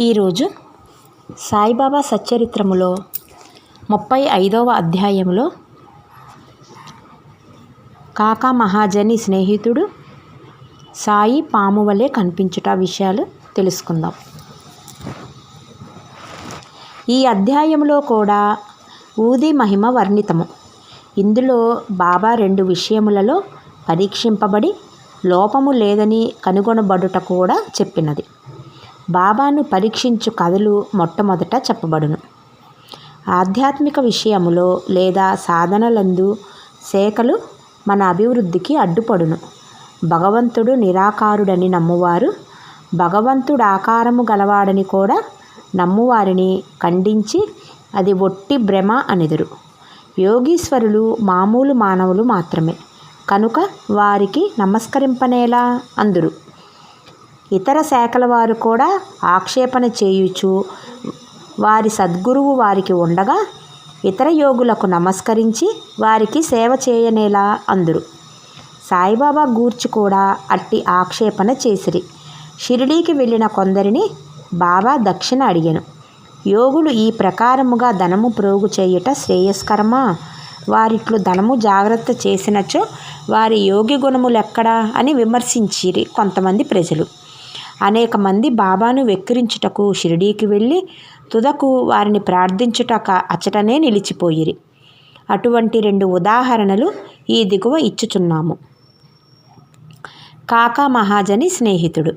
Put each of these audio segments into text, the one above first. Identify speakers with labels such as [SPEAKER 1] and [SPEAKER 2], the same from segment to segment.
[SPEAKER 1] ఈరోజు సాయిబాబా సచ్చరిత్రములో ముప్పై ఐదవ అధ్యాయంలో కాకా మహాజని స్నేహితుడు సాయి పాము వలె కనిపించుట విషయాలు తెలుసుకుందాం. ఈ అధ్యాయంలో కూడా ఊది మహిమ వర్ణితము. ఇందులో బాబా రెండు విషయములలో పరీక్షింపబడి లోపము లేదని కనుగొనబడుట కూడా చెప్పినది. బాబాను పరీక్షించు కథలు మొట్టమొదట చెప్పబడును. ఆధ్యాత్మిక విషయములో లేదా సాధనలందు శాఖలు మన అభివృద్ధికి అడ్డుపడును. భగవంతుడు నిరాకారుడని నమ్మువారు భగవంతుడు ఆకారము గలవాడని కూడా నమ్మువారిని ఖండించి అది ఒట్టి భ్రమ అనిదురు. యోగీశ్వరులు మామూలు మానవులు మాత్రమే కనుక వారికి నమస్కరింపనేలా అందురు. ఇతర శాఖల వారు కూడా ఆక్షేపణ చేయుచు వారి సద్గురువు వారికి ఉండగా ఇతర యోగులకు నమస్కరించి వారికి సేవ చేయనేలా అందురు. సాయిబాబా గూర్చి కూడా అట్టి ఆక్షేపణ చేసిరి. షిరిడీకి వెళ్ళిన కొందరిని బాబా దక్షిణ అడిగాను. యోగులు ఈ ప్రకారముగా ధనము ప్రోగు చేయుట శ్రేయస్కరమా? వారిట్లు ధనము జాగ్రత్త చేసినచో వారి యోగి గుణములెక్కడా అని విమర్శించిరి కొంతమంది ప్రజలు. అనేక మంది బాబాను వెక్కిరించుటకు షిరిడీకి వెళ్ళి తుదకు వారిని ప్రార్థించుటక అచటనే నిలిచిపోయిరి. అటువంటి రెండు ఉదాహరణలు ఈ దిగువ ఇచ్చుచున్నాము. కాకా మహాజని స్నేహితుడు.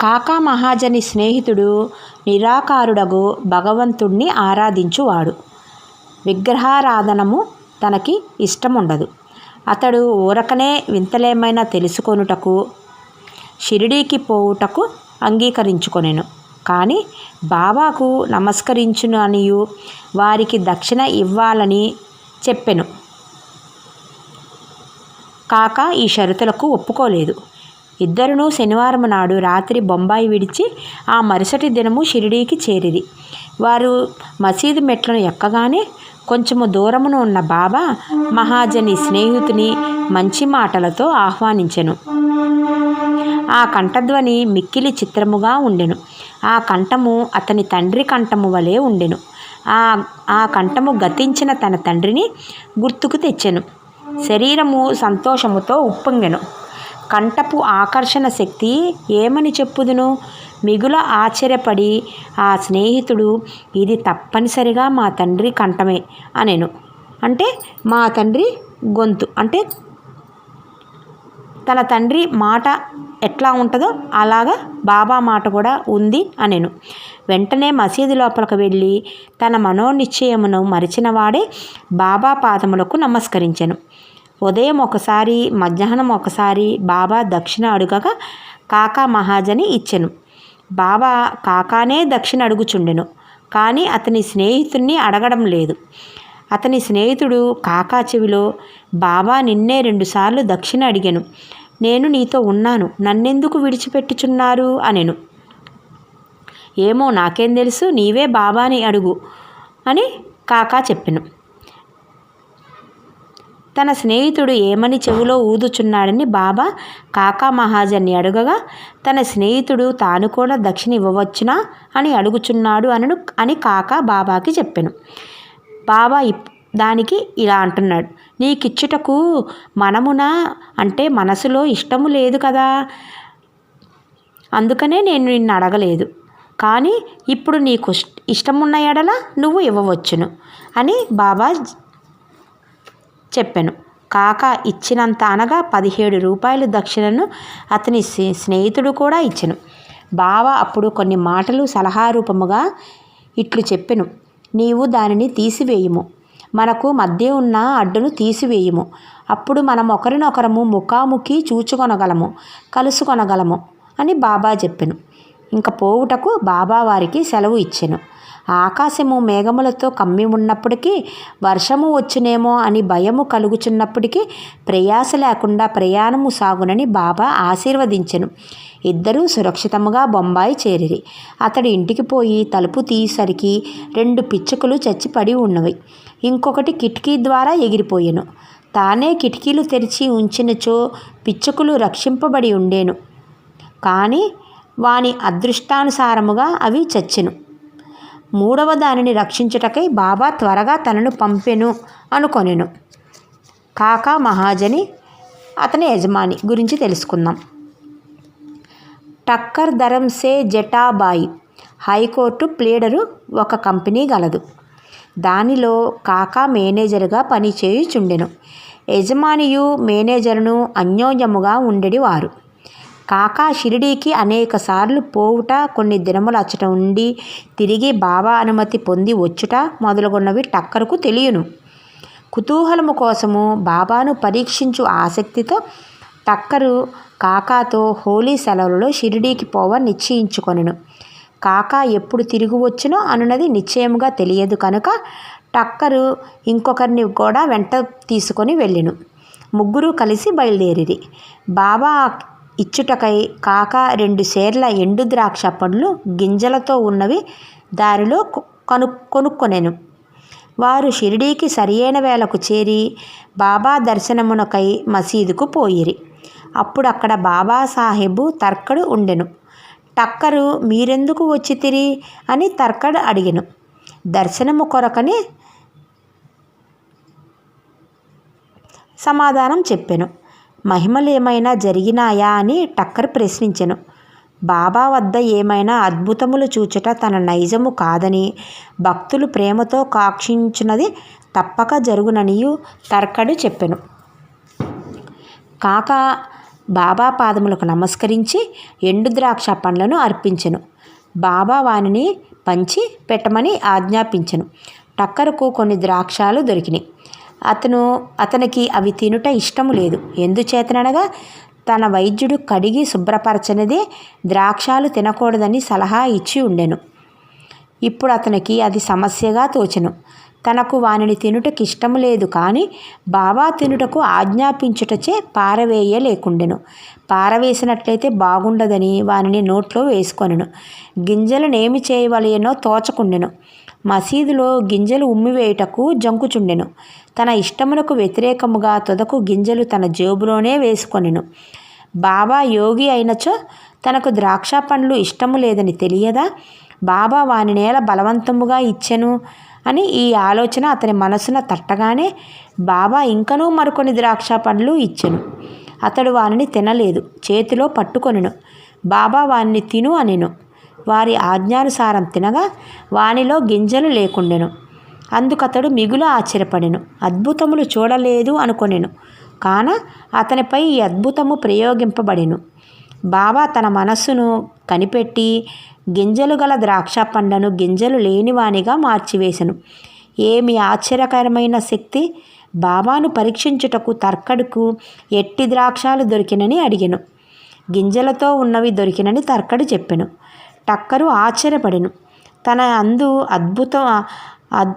[SPEAKER 1] కాకా మహాజని స్నేహితుడు నిరాకారుడగు భగవంతుణ్ణి ఆరాధించువాడు. విగ్రహారాధనము తనకి ఇష్టముండదు. అతడు ఊరకనే వింతలేమైనా తెలుసుకొనుటకు షిరిడీకి పోవుటకు అంగీకరించుకొనెను. కానీ బాబాకు నమస్కరించును అనియు వారికి దక్షిణ ఇవ్వాలని చెప్పెను. కాక ఈ షరతులకు ఒప్పుకోలేదు. ఇద్దరును శనివారం నాడు రాత్రి బొంబాయి విడిచి ఆ మరుసటి దినము షిరిడీకి చేరిరి. వారు మసీదు మెట్లను ఎక్కగానే కొంచెము దూరమున ఉన్న బాబా మహాజని స్నేహితుని మంచి మాటలతో ఆహ్వానించెను. ఆ కంఠధ్వని మిక్కిలి చిత్రముగా ఉండెను. ఆ కంఠము అతని తండ్రి కంఠము వలె ఉండెను. ఆ ఆ కంఠము గతించిన తన తండ్రిని గుర్తుకు తెచ్చెను. శరీరము సంతోషముతో ఉప్పొంగెను. కంఠపు ఆకర్షణ శక్తి ఏమని చెప్పుదును? మిగుల ఆశ్చర్యపడి ఆ స్నేహితుడు ఇది తప్పనిసరిగా మా తండ్రి కంఠమే అనేను. అంటే మా తండ్రి గొంతు. అంటే తన తండ్రి మాట ఎట్లా ఉంటుందో అలాగా బాబా మాట కూడా ఉంది అనేను. వెంటనే మసీదు లోపలికి వెళ్ళి తన మనోనిశ్చయమును మరిచినవాడే బాబా పాదములకు నమస్కరించాను. ఉదయం ఒకసారి మధ్యాహ్నం ఒకసారి బాబా దక్షిణ అడుగగా కాకా మహాజని ఇచ్చెను. బాబా కాకానే దక్షిణ అడుగుచుండెను కానీ అతని స్నేహితుణ్ణి అడగడం లేదు. అతని స్నేహితుడు కాకా చెవిలో బాబా నిన్నే రెండుసార్లు దక్షిణ అడిగాను. నేను నీతో ఉన్నాను. నన్నెందుకు విడిచిపెట్టుచున్నారు? అనెను. ఏమో నాకేం తెలుసు. నీవే బాబాని అడుగు అని కాకా చెప్పెను. తన స్నేహితుడు ఏమని చెవిలో ఊదుచున్నాడని బాబా కాకా మహాజన్ని అడగగా తన స్నేహితుడు తాను కూడా దక్షిణ ఇవ్వవచ్చునా అని అడుగుచున్నాడు అనను అని కాకా బాబాకి చెప్పాను. బాబా దానికి ఇలా అంటున్నాడు నీకిచ్చుటకు మనమున అంటే మనసులో ఇష్టము లేదు కదా. అందుకనే నేను నిన్ను అడగలేదు కానీ ఇప్పుడు నీకు ఇష్టమున్న ఎడల నువ్వు ఇవ్వవచ్చును అని బాబా చెప్పాను. కాక ఇచ్చినంత అనగా పదిహేడు రూపాయలు దక్షిణను అతని స్నేహితుడు కూడా ఇచ్చెను. బావ అప్పుడు కొన్ని మాటలు సలహా రూపముగా ఇట్లు చెప్పెను. నీవు దానిని తీసివేయుము. మనకు మధ్య ఉన్న అడ్డును తీసివేయుము. అప్పుడు మనం ఒకరినొకరము ముఖాముఖి చూచుకొనగలము కలుసుకొనగలము అని బాబా చెప్పెను. ఇంక పోవుటకు బాబా వారికి సెలవు ఇచ్చెను. ఆకాశము మేఘములతో కమ్మి ఉన్నప్పటికీ వర్షము వచ్చునేమో అని భయము కలుగుచున్నప్పటికీ ప్రయాస లేకుండా ప్రయాణము సాగునని బాబా ఆశీర్వదించెను. ఇద్దరూ సురక్షితముగా బొంబాయి చేరిరి. అతడు ఇంటికి పోయి తలుపు తీసరికి రెండు పిచ్చుకలు చచ్చిపడి ఉన్నవి. ఇంకొకటి కిటికీ ద్వారా ఎగిరిపోయెను. తానే కిటికీలు తెరిచి ఉంచినచో పిచ్చుకలు రక్షింపబడి ఉండేను. కానీ వాని అదృష్టానుసారముగా అవి చచ్చెను. మూడవ దానిని రక్షించుటకై బాబా త్వరగా తనను పంపెను అనుకొనెను. కాకా మహాజని అతని యజమాని గురించి తెలుసుకుందాం. Thakkar Dharamsey Jatabhai high court pleader ఒక కంపెనీ గలదు. దానిలో కాకా మేనేజర్గా పనిచేయుచుండెను. యజమానియు మేనేజర్ను అన్యోన్యముగా ఉండేవారు కాకా షిరిడీకి అనేక సార్లు పోవుట కొన్ని దినములు అచ్చట ఉండి తిరిగి బాబా అనుమతి పొంది వచ్చుట మొదలుగున్నవి టక్కరుకు తెలియను. కుతూహలము కోసము బాబాను పరీక్షించు ఆసక్తితో టక్కరు కాకాతో హోలీ సెలవులలో షిరిడీకి పోవ నిశ్చయించుకొనెను. కాకా ఎప్పుడు తిరిగి వచ్చునో అనున్నది నిశ్చయముగా తెలియదు కనుక టక్కరు ఇంకొకరిని కూడా వెంట తీసుకొని వెళ్ళెను. ముగ్గురు కలిసి బయలుదేరిరి. బాబా ఇచ్చుటకై కాక రెండు సేర్ల ఎండు ద్రాక్ష పండ్లు గింజలతో ఉన్నవి దారిలో కను కొనుక్కొనెను. వారు షిరిడీకి సరియైన వేళకు చేరి బాబా దర్శనమునకై మసీదుకు పోయిరి. అప్పుడు అక్కడ బాబా సాహెబు తర్కడు ఉండెను. టక్కరు మీరెందుకు వచ్చితిరి అని తర్కడు అడిగెను. దర్శనము కొరకని సమాధానం చెప్పెను. మహిమలేమైనా జరిగినాయా అని టక్కర్ ప్రశ్నించెను. బాబా వద్ద ఏమైనా అద్భుతములు చూచుట తన నైజము కాదని భక్తులు ప్రేమతో కాక్షించినది తప్పక జరుగుననియు తర్కడు చెప్పెను. కాక బాబా పాదములకు నమస్కరించి ఎండు ద్రాక్ష పండ్లను అర్పించెను. బాబా వానిని పంచి పెట్టమని ఆజ్ఞాపించెను. టక్కరకు కొన్ని ద్రాక్షాలు దొరికినాయి. అతను అతనికి అవి తినుట ఇష్టము లేదు. ఎందుచేతననగా తన వైద్యుడు కడిగి శుభ్రపరచనిదే ద్రాక్షాలు తినకూడదని సలహా ఇచ్చి ఉండెను. ఇప్పుడు అతనికి అది సమస్యగా తోచెను. తనకు వానిని తినుటకు ఇష్టము లేదు కానీ బాబా తినుటకు ఆజ్ఞాపించుటచే పారవేయలేకుండెను. పారవేసినట్లయితే బాగుండదని వానిని నోట్లో వేసుకొనెను. గింజలనేమి చేయవలయనో తోచకుండెను. మసీదులో గింజలు ఉమ్మివేయుటకు జంకుచుండెను. తన ఇష్టమునకు వ్యతిరేకముగా తొదకు గింజలు తన జేబులోనే వేసుకొనెను. బాబా యోగి అయినచో తనకు ద్రాక్ష పండ్లు ఇష్టము లేదని తెలియదా? బాబా వాని నేల బలవంతముగా ఇచ్చెను అని ఈ ఆలోచన అతని మనసున తట్టగానే బాబా ఇంకనూ మరికొన్ని ద్రాక్ష పండ్లు ఇచ్చెను. అతడు వానిని తినలేదు చేతిలో పట్టుకొనెను. బాబా వానిని తిను అనెను. వారి ఆజ్ఞానుసారం తినగా వానిలో గింజలు లేకుండెను. అందుకతడు మిగులు ఆశ్చర్యపడెను. అద్భుతములు చూడలేదు అనుకొనెను. కాన అతనిపై ఈ అద్భుతము ప్రయోగింపబడెను. బాబా తన మనస్సును కనిపెట్టి గింజలు గల ద్రాక్ష పండ్లను గింజలు లేనివానిగా మార్చివేశను ఏమి ఆశ్చర్యకరమైన శక్తి? బాబాను పరీక్షించుటకు తర్కడుకు ఎట్టి ద్రాక్షాలు దొరికినని అడిగెను. గింజలతో ఉన్నవి దొరికినని తర్కడు చెప్పెను. టక్కరు ఆశ్చర్యపడెను. తన అందు అద్భుతం అద్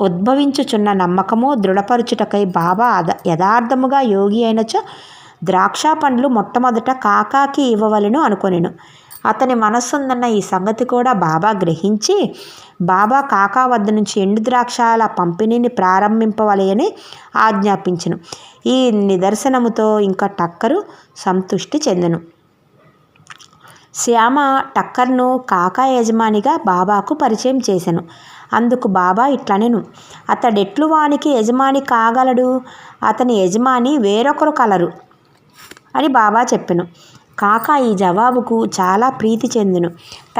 [SPEAKER 1] ఉద్భవించుచున్న నమ్మకము దృఢపరుచుటకై బాబా అద యథార్థముగా యోగి అయినచో ద్రాక్ష పండ్లు మొట్టమొదట కాకాకి ఇవ్వవలెను అనుకొనెను. అతని మనస్సుందన్న ఈ సంగతి కూడా బాబా గ్రహించి బాబా కాకా వద్ద నుంచి ఎండు ద్రాక్షాల పంపిణీని ప్రారంభింపవలయని ఆజ్ఞాపించను. ఈ నిదర్శనముతో ఇంకా టక్కరు సంతృష్టి చెందెను. శ్యామ టక్కర్ను కాకా యజమానిగా బాబాకు పరిచయం చేశాను అందుకు బాబా ఇట్లనెను. అతడెట్లు వానికి యజమాని కాగలడు? అతని యజమాని వేరొకరు కలరు? అని బాబా చెప్పెను. కాకా ఈ జవాబుకు చాలా ప్రీతి చెందును.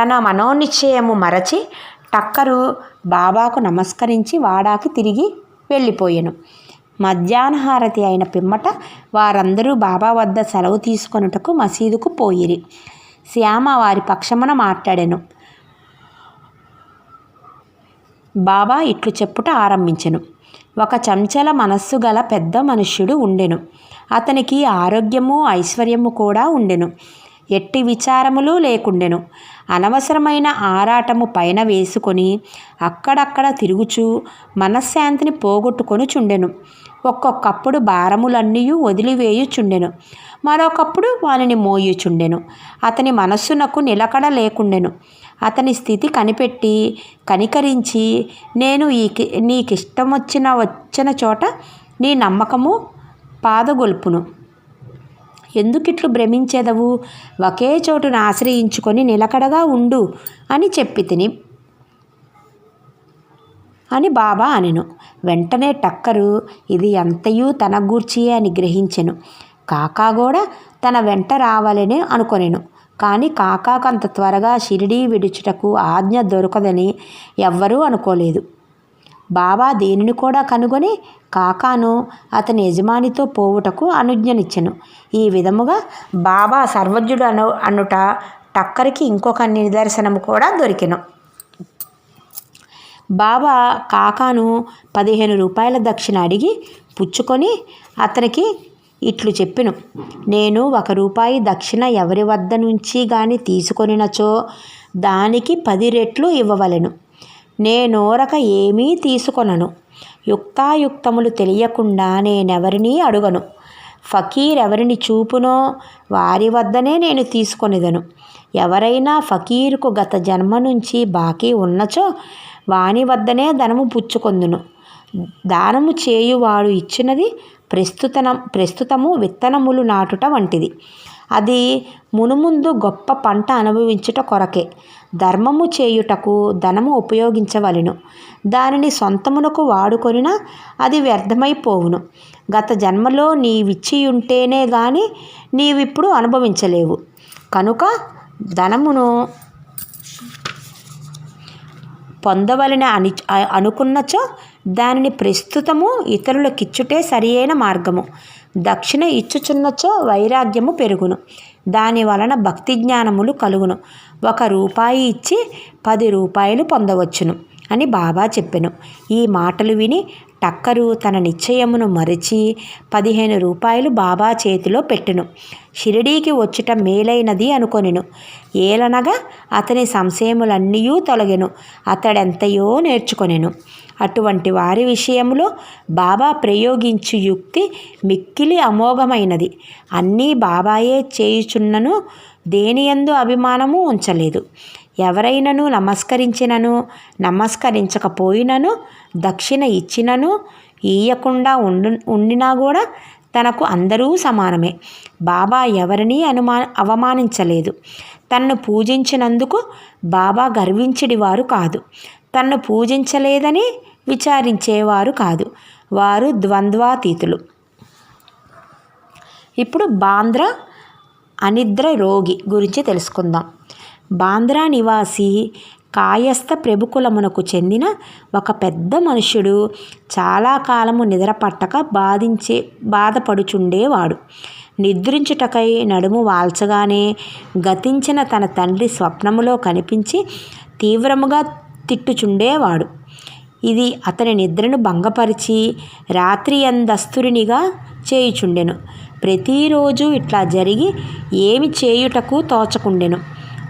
[SPEAKER 1] తన మనోనిశ్చయము మరచి టక్కరు బాబాకు నమస్కరించి వాడాకి తిరిగి వెళ్ళిపోయెను. మధ్యాహ్నహారతి అయిన పిమ్మట వారందరూ బాబా వద్ద సెలవు తీసుకొనుటకు మసీదుకు పోయిరి. శ్యామ వారి పక్షమున మాట్లాడెను. బాబా ఇట్లు చెప్పుట ఆరంభించెను. ఒక చంచల మనస్సు గల పెద్ద మనుష్యుడు ఉండెను. అతనికి ఆరోగ్యము ఐశ్వర్యము కూడా ఉండెను. ఎట్టి విచారములు లేకుండెను. అనవసరమైన ఆరాటము పైన వేసుకొని అక్కడక్కడ తిరుగుచూ మనశ్శాంతిని పోగొట్టుకొని చుండెను ఒక్కొక్కప్పుడు భారములన్నీ వదిలివేయుచుండెను. మరొకప్పుడు వానిని మోయుచుండెను. అతని మనస్సునకు నిలకడ లేకుండెను. అతని స్థితి కనిపెట్టి కనికరించి నేను ఈ నీకిష్టం వచ్చిన వచ్చిన చోట నీ నమ్మకము పాదగొల్పును. ఎందుకిట్లు భ్రమించెదవు? ఒకే చోటును ఆశ్రయించుకొని నిలకడగా ఉండు అని చెప్పి తిని అని బాబా అనెను. వెంటనే టక్కరు ఇది ఎంతయూ తన గూర్చియే అని గ్రహించెను. కాకా కూడా తన వెంట రావాలని అనుకొనెను. కానీ కాకాకు అంత త్వరగా షిరిడీ విడుచుటకు ఆజ్ఞ దొరకదని ఎవ్వరూ అనుకోలేదు. బాబా దీనిని కూడా కనుగొని కాకాను అతని యజమానితో పోవుటకు అనుజ్ఞనిచ్చెను. ఈ విధముగా బాబా సర్వజ్ఞుడు అను అనుట టక్కరికి ఇంకొక నిదర్శనము కూడా దొరికెను. బాబా కాకాను పదిహేను రూపాయల దక్షిణ అడిగి పుచ్చుకొని అతనికి ఇట్లు చెప్పిను. నేను ఒక రూపాయి దక్షిణ ఎవరి వద్ద నుంచి కానీ తీసుకొనినచో దానికి పది రెట్లు ఇవ్వవలెను. నేనోరక ఏమీ తీసుకొనను. యుక్తాయుక్తములు తెలియకుండా నేనెవరినీ అడుగను. ఫకీర్ ఎవరిని చూపునో వారి వద్దనే నేను తీసుకొనిదను. ఎవరైనా ఫకీరుకు గత జన్మ నుంచి బాకీ ఉన్నచో వాని వద్దనే ధనము పుచ్చుకొందును. దానము చేయువాడు ఇచ్చినది ప్రస్తుతనం ప్రస్తుతము విత్తనములు నాటుట వంటిది. అది మునుముందు గొప్ప పంట అనుభవించుట కొరకే. ధర్మము చేయుటకు ధనము ఉపయోగించవలెను. దానిని సొంతమునకు వాడుకొనినా అది వ్యర్థమైపోవును. గత జన్మలో నీవిచ్చియుంటేనే గాని నీవిప్పుడు అనుభవించలేవు. కనుక ధనమును పొందవలని అని అనుకున్నచో దానిని ప్రస్తుతము ఇతరులకిచ్చుటే సరియైన మార్గము. దక్షిణ ఇచ్చుచున్నచో వైరాగ్యము పెరుగును. దాని వలన భక్తి జ్ఞానములు కలుగును. ఒక రూపాయి ఇచ్చి పది రూపాయలు పొందవచ్చును అని బాబా చెప్పెను. ఈ మాటలు విని టక్కరు తన నిశ్చయమును మరిచి పదిహేను రూపాయలు బాబా చేతిలో పెట్టును. షిరిడీకి వచ్చుట మేలైనది అనుకొనెను. ఏలనగా అతని సంశయములన్నీ తొలగెను. అతడెంతయో నేర్చుకొనెను. అటువంటి వారి విషయంలో బాబా ప్రయోగించు యుక్తి మిక్కిలి అమోఘమైనది. అన్నీ బాబాయే చేయుచున్నను దేనియందు అభిమానము ఉంచలేదు. ఎవరైనను నమస్కరించినను నమస్కరించకపోయినను దక్షిణ ఇచ్చినను ఈయకుండా ఉండు ఉండినా కూడా తనకు అందరూ సమానమే. బాబా ఎవరినీ అనుమా అవమానించలేదు. తన్ను పూజించినందుకు బాబా గర్వించడివారు కాదు. తన్ను పూజించలేదని విచారించేవారు కాదు. వారు ద్వంద్వాతీతులు. ఇప్పుడు బాంద్ర అనిద్ర రోగి గురించి తెలుసుకుందాం. బాంద్రా నివాసి కాయస్థ ప్రభుకులమునకు చెందిన ఒక పెద్ద మనుష్యుడు చాలా కాలము నిద్రపట్టక బాధించే బాధపడుచుండేవాడు. నిద్రించుటకై నడుము వాల్చగానే గతించిన తన తండ్రి స్వప్నములో కనిపించి తీవ్రముగా తిట్టుచుండేవాడు. ఇది అతని నిద్రను భంగపరిచి రాత్రి అందస్తురినిగా చేయుచుండెను. ప్రతిరోజు ఇట్లా జరిగి ఏమి చేయుటకు తోచకుండెను.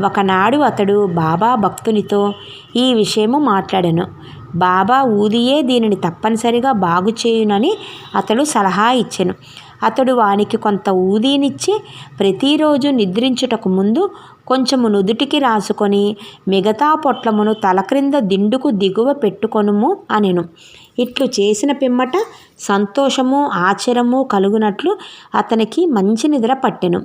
[SPEAKER 1] ఒకనాడు అతడు బాబా భక్తునితో ఈ విషయము మాట్లాడెను. బాబా ఊదియే దీనిని తప్పనిసరిగా బాగు చేయునని అతడు సలహా ఇచ్చెను. అతడు వానికి కొంత ఊదీనిచ్చి ప్రతిరోజు నిద్రించుటకు ముందు కొంచెము నుదుటికి రాసుకొని మిగతా పొట్లమును తల క్రింద దిండుకు దిగువ పెట్టుకొనుము అనెను. ఇట్లు చేసిన పిమ్మట సంతోషము ఆశ్చర్యము కలుగునట్లు అతనికి మంచి నిద్ర పట్టెను.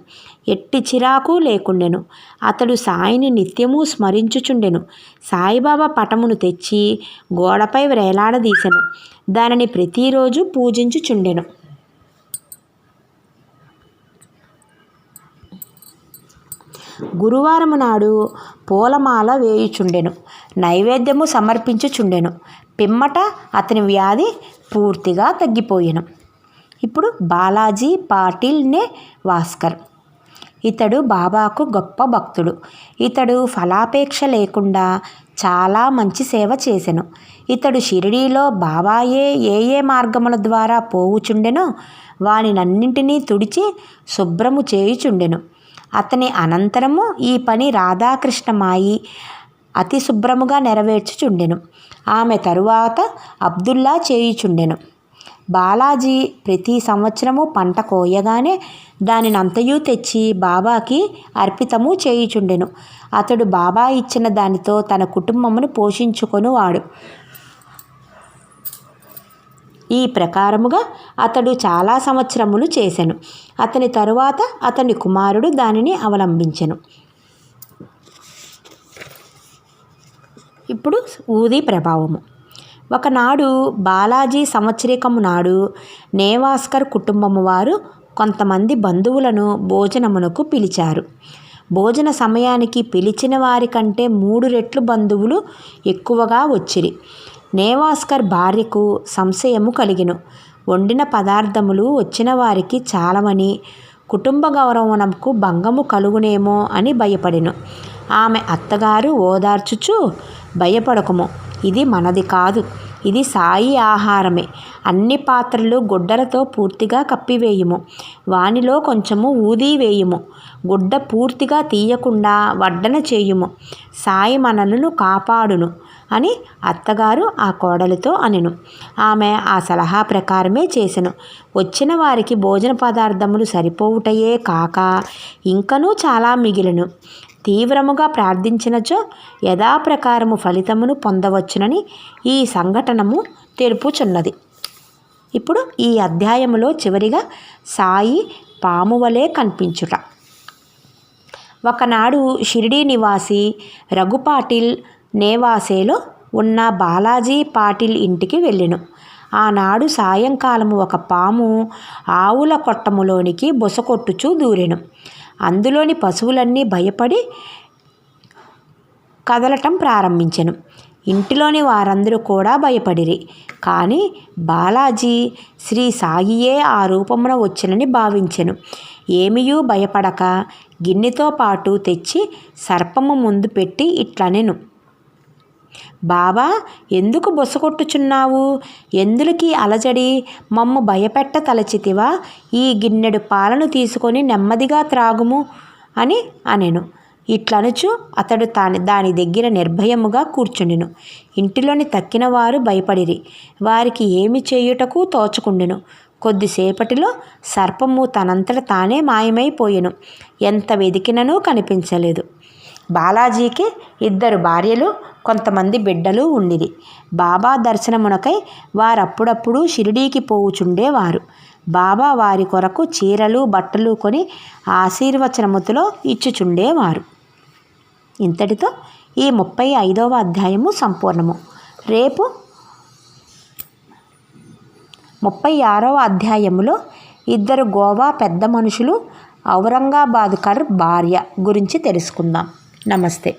[SPEAKER 1] ఎట్టి చిరాకు లేకుండెను. అతడు సాయిని నిత్యము స్మరించుచుండెను. సాయిబాబా పటమును తెచ్చి గోడపై వేలాడదీసెను. దానిని ప్రతిరోజు పూజించుచుండెను. గురువారము నాడు పూలమాల వేయుచుండెను. నైవేద్యము సమర్పించుచుండెను. పిమ్మట అతని వ్యాధి పూర్తిగా తగ్గిపోయాను. ఇప్పుడు బాలాజీ పాటిల్ నే వాస్కర్. ఇతడు బాబాకు గొప్ప భక్తుడు. ఇతడు ఫలాపేక్ష లేకుండా చాలా మంచి సేవ చేసెను. ఇతడు షిరిడీలో బాబాయే ఏ ఏ మార్గముల ద్వారా పోవుచుండెనో వానినన్నింటినీ తుడిచి శుభ్రము చేయుచుండెను. అతని అనంతరము ఈ పని రాధాకృష్ణమాయి అతి శుభ్రముగా నెరవేర్చుచుండెను. ఆమె తరువాత అబ్దుల్లా చేయుచుండెను. బాలాజీ ప్రతి సంవత్సరము పంట కోయగానే దానినంతయు తెచ్చి బాబాకి అర్పితము చేయుచుండెను. అతడు బాబా ఇచ్చిన దానితో తన కుటుంబమును పోషించుకొనువాడు. ఈ ప్రకారముగా అతడు చాలా సంవత్సరములు చేశాను అతని తరువాత అతని కుమారుడు దానిని అవలంబించెను. ఇప్పుడు ఊది ప్రభావము. ఒకనాడు బాలాజీ సంవత్సరికము నాడు నేవాస్కర్ కుటుంబము వారు కొంతమంది బంధువులను భోజనమునకు పిలిచారు. భోజన సమయానికి పిలిచిన వారి కంటే మూడు రెట్లు బంధువులు ఎక్కువగా వచ్చిరి. నేవాస్కర్ భార్యకు సంశయము కలిగిను. వండిన పదార్థములు వచ్చిన వారికి చాలమని కుటుంబ గౌరవమునకు భంగము కలుగునేమో అని భయపడిను. ఆమె అత్తగారు ఓదార్చుచు భయపడకము. ఇది మనది కాదు. ఇది సాయి ఆహారమే. అన్ని పాత్రలు గుడ్డలతో పూర్తిగా కప్పివేయుము. వానిలో కొంచెము ఊది వేయుము. గుడ్డ పూర్తిగా తీయకుండా వడ్డన చేయుము. సాయి మనలను కాపాడును. అని అత్తగారు ఆ కోడలితో అనెను. ఆమె ఆ సలహా ప్రకారమే చేసెను. వచ్చిన వారికి భోజన పదార్థములు సరిపోవుటయే కాక ఇంకనూ చాలా మిగిలిను. తీవ్రముగా ప్రార్థించినచో యథాప్రకారము ఫలితమును పొందవచ్చునని ఈ సంఘటనము తెలుపుచున్నది. ఇప్పుడు ఈ అధ్యాయములో చివరిగా సాయి పామువలే కనిపించుట. ఒకనాడు షిరిడీ నివాసి రఘుపాటిల్ నేవాసేలో ఉన్న బాలాజీ పాటిల్ ఇంటికి వెళ్ళెను. ఆనాడు సాయంకాలము ఒక పాము ఆవుల కొట్టములోనికి బుసకొట్టుచూ దూరెను. అందులోని పశువులన్నీ భయపడి కదలటం ప్రారంభించెను. ఇంటిలోని వారందరూ కూడా భయపడిరి. కానీ బాలాజీ శ్రీ సాయియే ఆ రూపమున వచ్చినని భావించెను. ఏమియూ భయపడక గిన్నెతో పాటు తెచ్చి సర్పము ముందు పెట్టి ఇట్లనెను. బాబా ఎందుకు బొసకొట్టుచున్నావు ఎందులకి అలజడి? మమ్ము భయపెట్ట తలచితివా? ఈ గిన్నెడు పాలను తీసుకొని నెమ్మదిగా త్రాగుము అని అనెను. ఇట్లనుచు అతడు తాని దాని దగ్గర నిర్భయముగా కూర్చుండెను. ఇంటిలోని తక్కిన వారు భయపడిరి. వారికి ఏమి చేయుటకు తోచుకుండెను. కొద్దిసేపటిలో సర్పము తనంతట తానే మాయమైపోయెను. ఎంత వెదికిననూ కనిపించలేదు. బాలాజీకి ఇద్దరు భార్యలు కొంతమంది బిడ్డలు ఉండిరి. బాబా దర్శనమునకై వారప్పుడప్పుడు షిరిడీకి పోవుచుండేవారు. బాబా వారి కొరకు చీరలు బట్టలు కొని ఆశీర్వచనముతో ఇచ్చుచుండేవారు. ఇంతటితో ఈ ముప్పై ఐదవ అధ్యాయము సంపూర్ణము. రేపు ముప్పై ఆరవ అధ్యాయములో ఇద్దరు గోవా పెద్ద మనుషులు ఔరంగాబాద్ కర్ భార్య గురించి తెలుసుకుందాం. నమస్తే.